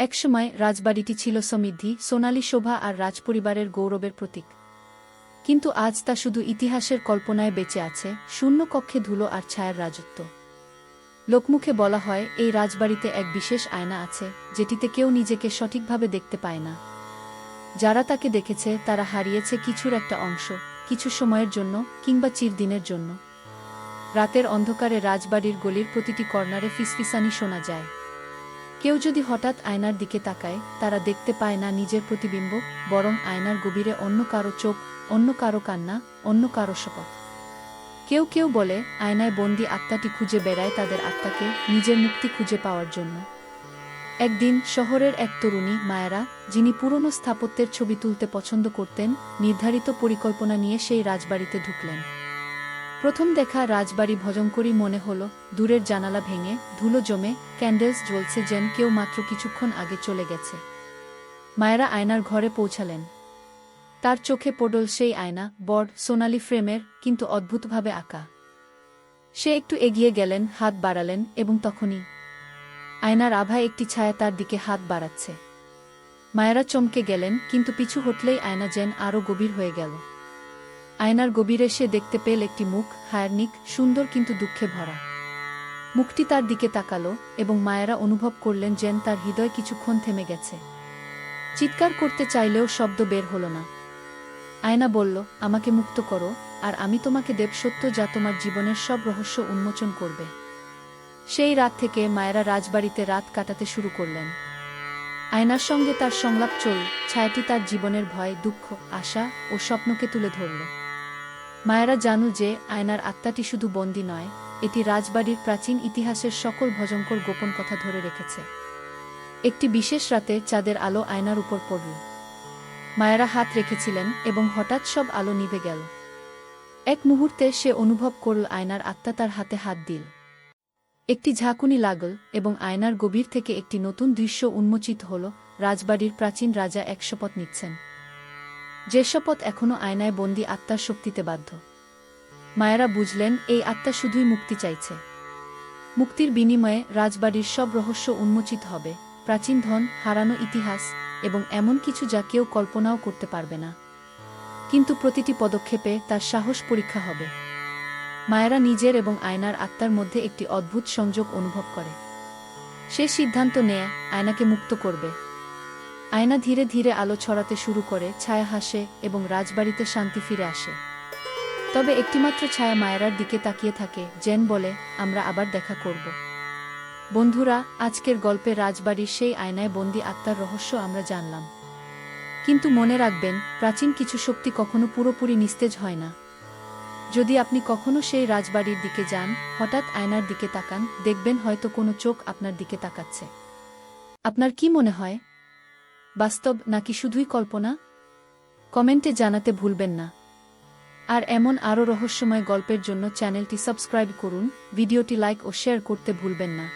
একসময় রাজবাড়িটি ছিল সমৃদ্ধি, সোনালী শোভা আর রাজপরিবারের গৌরবের প্রতীক। কিন্তু আজ তা শুধু ইতিহাসের কল্পনায় বেঁচে আছে, শূন্য কক্ষে ধুলো আর ছায়ার রাজত্ব। লোকমুখে বলা হয়, এই রাজবাড়িতে এক বিশেষ আয়না আছে, যেটিতে কেউ নিজেকে সঠিকভাবে দেখতে পায় না। যারা তাকে দেখেছে, তারা হারিয়েছে কিছুর একটা অংশ, কিছু সময়ের জন্য কিংবা চিরদিনের জন্য। রাতের অন্ধকারে রাজবাড়ির গলির প্রতিটি কর্নারে ফিসফিসানি শোনা যায়। কেউ যদি হঠাৎ আয়নার দিকে তাকায়, তারা দেখতে পায় না নিজের প্রতিবিম্ব, বরং আয়নার গভীরে অন্য কারও চোখ, অন্য কারও কান্না, অন্য কারও শপথ। কেউ কেউ বলে, আয়নায় বন্দি আত্মাটি খুঁজে বেড়ায় তাদের আত্মাকে নিজের মুক্তি খুঁজে পাওয়ার জন্য। একদিন শহরের এক তরুণী, মায়েরা, যিনি পুরনো স্থাপত্যের ছবি তুলতে পছন্দ করতেন, নির্ধারিত পরিকল্পনা নিয়ে সেই রাজবাড়িতে ঢুকলেন। প্রথম দেখা রাজবাড়ি ভজঙ্করী মনে হল, দূরের জানালা ভেঙে, ধুলো জমে, ক্যান্ডেলস জ্বলছে যেন কেউ মাত্র কিছুক্ষণ আগে চলে গেছে। মায়েরা আয়নার ঘরে পৌঁছালেন। তার চোখে পড়ল সেই আয়না বড় সোনালি ফ্রেমের, কিন্তু অদ্ভুতভাবে আঁকা। সে একটু এগিয়ে গেলেন, হাত বাড়ালেন এবং তখনই আয়নার আভায় একটি ছায়া তার দিকে হাত বাড়াচ্ছে। মায়েরা চমকে গেলেন, কিন্তু পিছু হটলেই আয়না যেন আরও গভীর হয়ে গেল। আয়নার গভীরে সে দেখতে পেল একটি মুখ, হায়ারনিক, সুন্দর কিন্তু দুঃখে ভরা। মুখটি তার দিকে তাকালো এবং মায়েরা অনুভব করলেন যেন তার হৃদয় কিছুক্ষণ থেমে গেছে। চিৎকার করতে চাইলেও শব্দ বের হল না। আয়না বলল, আমাকে মুক্ত করো, আর আমি তোমাকে দেব সত্য যা তোমার জীবনের সব রহস্য উন্মোচন করবে। সেই রাত থেকে মায়েরা রাজবাড়িতে রাত কাটাতে শুরু করলেন। আয়নার সঙ্গে তার সংলাপ চল, ছায়াটি তার জীবনের ভয়, দুঃখ, আশা ও স্বপ্নকে তুলে ধরল। মায়েরা জানু যে আয়নার আত্মাটি শুধু বন্দী নয়, এটি রাজবাড়ির প্রাচীন ইতিহাসের সকল ভজঙ্কর গোপন কথা ধরে রেখেছে। একটি বিশেষ রাতে চাঁদের আলো আয়নার উপর পড়ল। মায়েরা হাত রেখেছিলেন এবং হঠাৎ সব আলো নিভে গেল। এক মুহূর্তে সে অনুভব করল আয়নার আত্মা তার হাতে হাত দিল। একটি ঝাঁকুনি লাগল এবং আয়নার গভীর থেকে একটি নতুন দৃশ্য উন্মোচিত হল রাজবাড়ির প্রাচীন রাজা এক শপথ নিচ্ছেন। যে শপথ এখনও আয়নায় বন্দী আত্মার শক্তিতে বাধ্য। মায়েরা বুঝলেন, এই আত্মা শুধুই মুক্তি চাইছে। মুক্তির বিনিময়ে রাজবাড়ির সব রহস্য উন্মোচিত হবে। প্রাচীন ধন, হারানো ইতিহাস এবং এমন কিছু যা কেউ কল্পনাও করতে পারবে না। কিন্তু প্রতিটি পদক্ষেপে তার সাহস পরীক্ষা হবে। মায়েরা নিজের এবং আয়নার আত্মার মধ্যে একটি অদ্ভুত সংযোগ অনুভব করে। সে সিদ্ধান্ত নেয় আয়নাকে মুক্ত করবে। আয়না ধীরে ধীরে আলো ছড়াতে শুরু করে, ছায়া হাসে এবং রাজবাড়িতে শান্তি ফিরে আসে। তবে একটিমাত্র ছায়া মায়েরার দিকে তাকিয়ে থাকে, জেন বলে, আমরা আবার দেখা করব। বন্ধুরা, আজকের গল্পে রাজবাড়ির সেই আয়নায় বন্দি আত্মার রহস্য আমরা জানলাম। কিন্তু মনে রাখবেন, প্রাচীন কিছু শক্তি কখনো পুরোপুরি নিস্তেজ হয় না। যদি আপনি কখনো সেই রাজবাড়ির দিকে যান, হঠাৎ আয়নার দিকে তাকান, দেখবেন হয়তো কোনো চোখ আপনার দিকে তাকাচ্ছে। আপনার কি মনে হয়? বাস্তব নাকি শুধুই কল্পনা? কমেন্টে জানাতে ভুলবেন না। আর এমন আরও রহস্যময় গল্পের জন্য চ্যানেলটি সাবস্ক্রাইব করুন, ভিডিওটি লাইক ও শেয়ার করতে ভুলবেন না।